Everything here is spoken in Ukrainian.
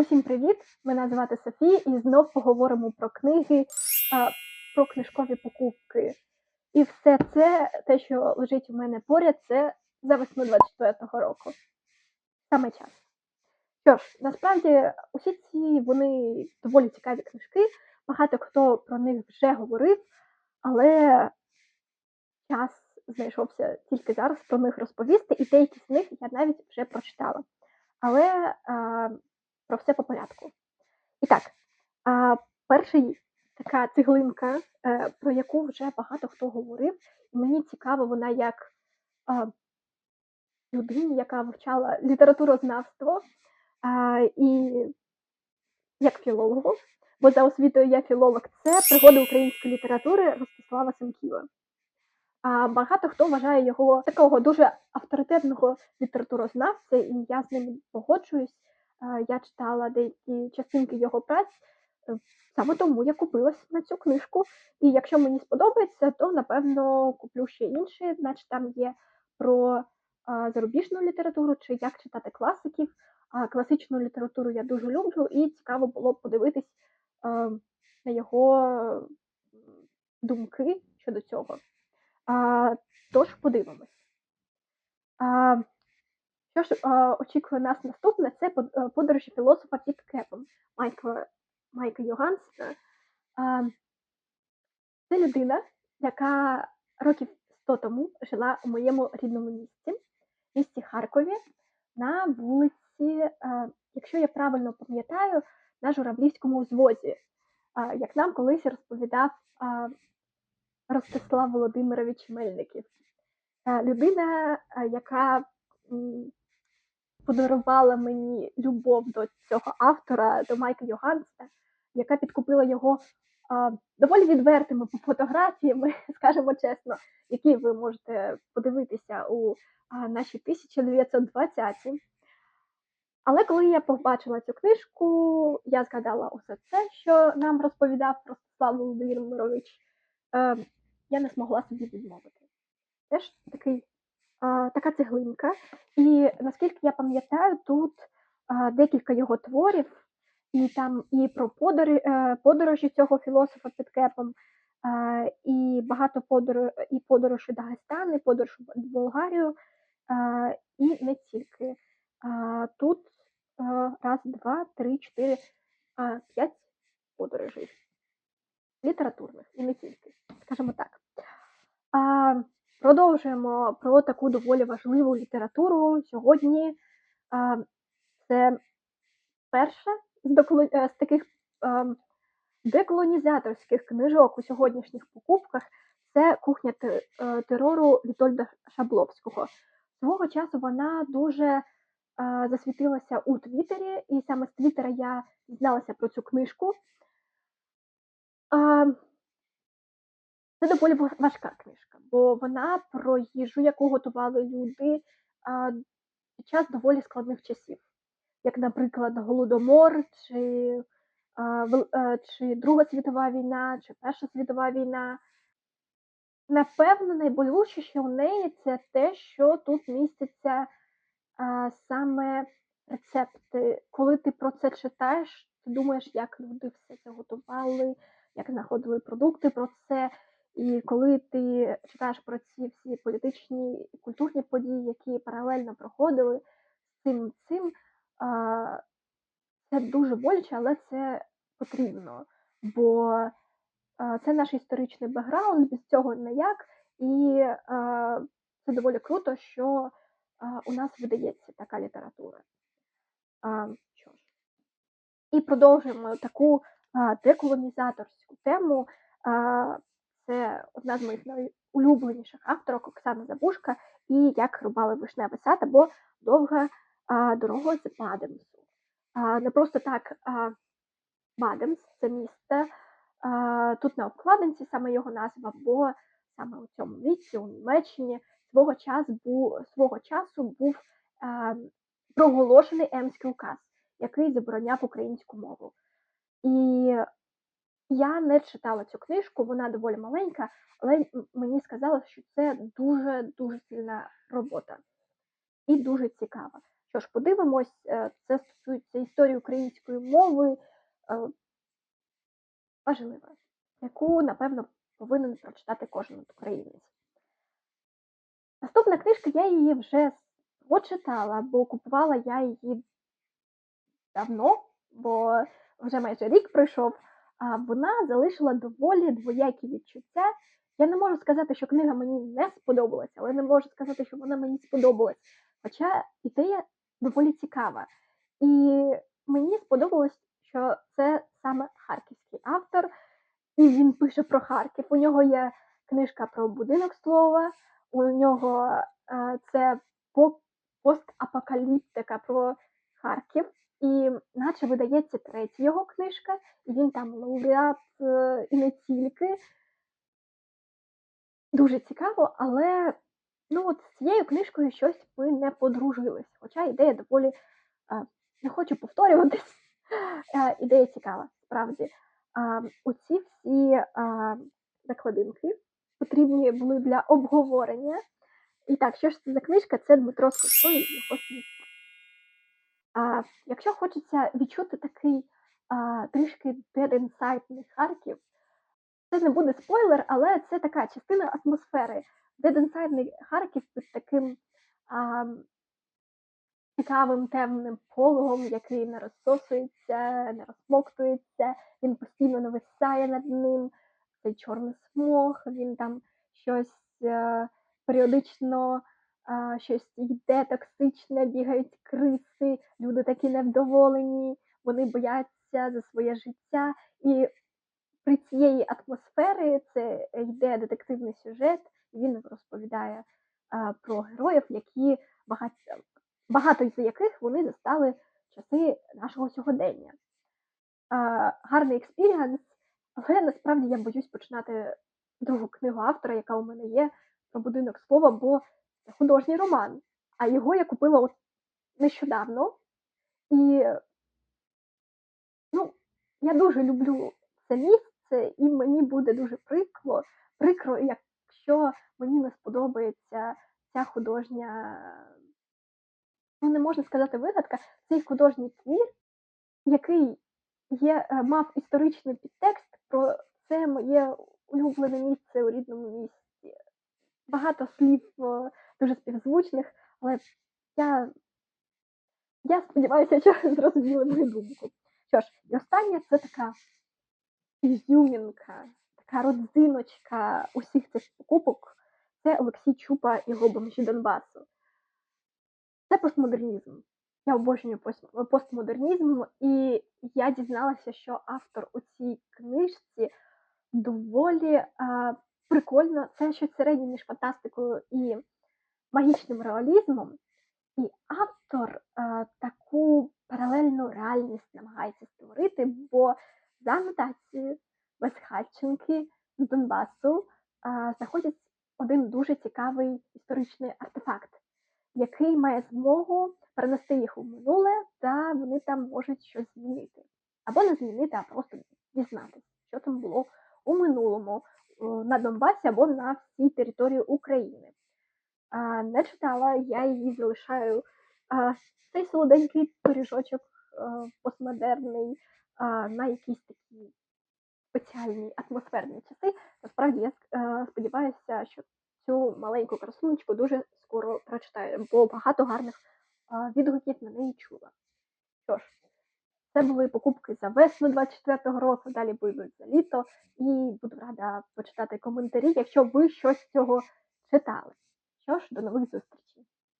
Усім привіт! Мене звати Софія, і знов поговоримо про книги, про книжкові покупки. І все це, те, що лежить у мене поряд, це за весну 24-го року. Саме час. Що ж, насправді, усі ці вони доволі цікаві книжки. Багато хто про них вже говорив, але час знайшовся тільки зараз про них розповісти, і деякі з них я навіть вже прочитала. Але про все по порядку. І так, а, перший така цеглинка, е, про яку вже багато хто говорив, і мені цікаво, вона як людині, яка вивчала літературознавство, і як філологу, бо за освітою я філолог, це пригоди української літератури Ростислава Семківа. А багато хто вважає його такого дуже авторитетного літературознавця, і я з ним погоджуюсь. Я читала деякі частинки його праць, е, саме тому я купилась на цю книжку. І якщо мені сподобається, то напевно куплю ще інші, значить там є про а, зарубіжну літературу чи як читати класиків. А класичну літературу я дуже люблю, і цікаво було б подивитись е, на його думки щодо цього. А, тож подивимось. А, що ж а, очікує нас наступне, це е, подорожі філософа під кепом Майкла, Майка Йогансена. А, це людина, яка років 100 тому жила у моєму рідному місті, місті Харкові, на вулиці, якщо я правильно пам'ятаю, на Журавлівському взвозі, а, як нам колись розповідав Ростислав Володимирович Мельників. Е, Людина, е, яка подарувала мені любов до цього автора, до Майка Йогансена, яка підкупила його а, доволі відвертими фотографіями, скажімо чесно, які ви можете подивитися у а, нашій 1920-ті. Але коли я побачила цю книжку, я згадала усе це, що нам розповідав Ростислав Володимирович. Е, я не змогла собі відмовити. Теж такий, така цеглинка. І наскільки я пам'ятаю, тут декілька його творів, і там і про подорожі, е, подорожі цього філософа під кепом, і багато подорож, і подорож у Дагестан, і подорож в Болгарію, і не тільки. Тут раз, два, три, чотири, п'ять подорожей літературних і не тільки, скажімо так. Продовжуємо про таку доволі важливу літературу. Сьогодні це перша з, е, таких ем, деколонізаторських книжок у сьогоднішніх покупках. Це кухня е, терору Вітольда Шабловського. Свого часу вона дуже е, засвітилася у Твіттері, і саме з Твіттера я дізналася про цю книжку. Це доволі важка книжка, бо вона про їжу, яку готували люди а, під час доволі складних часів, як, наприклад, Голодомор, чи, а, е, чи Друга світова війна, чи Перша світова війна. Напевно, найболючіше у неї це те, що тут містяться а, саме рецепти. Коли ти про це читаєш, ти думаєш, як люди все це готували, як знаходили продукти про це. І коли ти читаєш про ці всі політичні і культурні події, які паралельно проходили з цим цим, це дуже боляче, але це потрібно. Бо це наш історичний бекграунд, без цього ніяк. І це доволі круто, що у нас видається така література. Що ж. І продовжуємо таку деколонізаторську тему. Це одна з моїх найулюбленіших авторок Оксана Забушка і як рубали вишневий сад або довга а, дорога з Бадемсу. А, не просто так а, Бадемс це місто. А, тут на обкладинці саме його назва, бо саме у цьому місці, у Німеччині, свого часу був, свого часу був а, проголошений Емський указ, який забороняв українську мову. І я не читала цю книжку, вона доволі маленька, але мені сказали, що це дуже дуже сильна робота і дуже цікава. Що ж, подивимось, е, це стосується історії української мови, е, важлива, яку, напевно, повинен прочитати кожен українець. Наступна книжка, я її вже прочитала, бо купувала я її давно, бо вже майже рік пройшов. А вона залишила доволі двоякі відчуття. Я не можу сказати, що книга мені не сподобалася, але не можу сказати, що вона мені сподобалась. Хоча ідея доволі цікава. І мені сподобалось, що це саме харківський автор, і він пише про Харків. У нього є книжка про будинок слова, у нього е, це постапокаліптика про Харків. І наче видається третя його книжка, і він там лауреат е, і не тільки. Дуже цікаво, але ну от з цією книжкою щось ми не подружились. Хоча ідея доволі е, не хочу повторюватись. Е, ідея цікава, справді. Оці всі закладинки потрібні були для обговорення. І так, що ж це за книжка? Це Дмитро Скотко його сміття. А, якщо хочеться відчути такий а, трішки dead Харків, це не буде спойлер, але це така частина атмосфери. Dead Харків під таким а, цікавим темним пологом, який не розсосується, не розсмоктується, він постійно нависає над ним, цей чорний смог, він там щось е, періодично а, щось йде токсичне, бігають криси, люди такі невдоволені, вони бояться за своє життя. І при цієї атмосфери це йде детективний сюжет, він розповідає а, про героїв, які багато, багато з яких вони застали часи нашого сьогодення. А, гарний експіріанс, але насправді я боюсь починати другу книгу автора, яка у мене є, про будинок слова, бо художній роман. А його я купила от нещодавно. І ну, я дуже люблю це місце, і мені буде дуже прикро, прикро, якщо мені не сподобається ця художня, ну не можна сказати вигадка, цей художній твір, який є, е, мав історичний підтекст про це моє улюблене місце у рідному місті. Багато слів дуже співзвучних, але я, я сподіваюся, що зрозуміли мою думку. Що ж, і останнє це така ізюмінка, така родзиночка усіх цих покупок. Це Олексій Чупа і його бомжі Донбасу. Це постмодернізм. Я обожнюю постмодернізм, і я дізналася, що автор у цій книжці доволі прикольно. Це щось середнє між фантастикою і магічним реалізмом. І автор а, таку паралельну реальність намагається створити, бо за анотацією безхатченки з Донбасу а, знаходять один дуже цікавий історичний артефакт, який має змогу перенести їх у минуле, та вони там можуть щось змінити. Або не змінити, а просто дізнатися, що там було у минулому е, на Донбасі або на всій території України. Не читала, я її залишаю. Цей солоденький пиріжочок е, постмодерний на якісь такі спеціальні атмосферні часи. Насправді я е, сподіваюся, що цю маленьку красунечку дуже скоро прочитаю, бо багато гарних відгуків на неї чула. Що це були покупки за весну 24-го року, далі будуть за літо, і буду рада почитати коментарі, якщо ви щось з цього читали. Що ж, до нових зустрічей!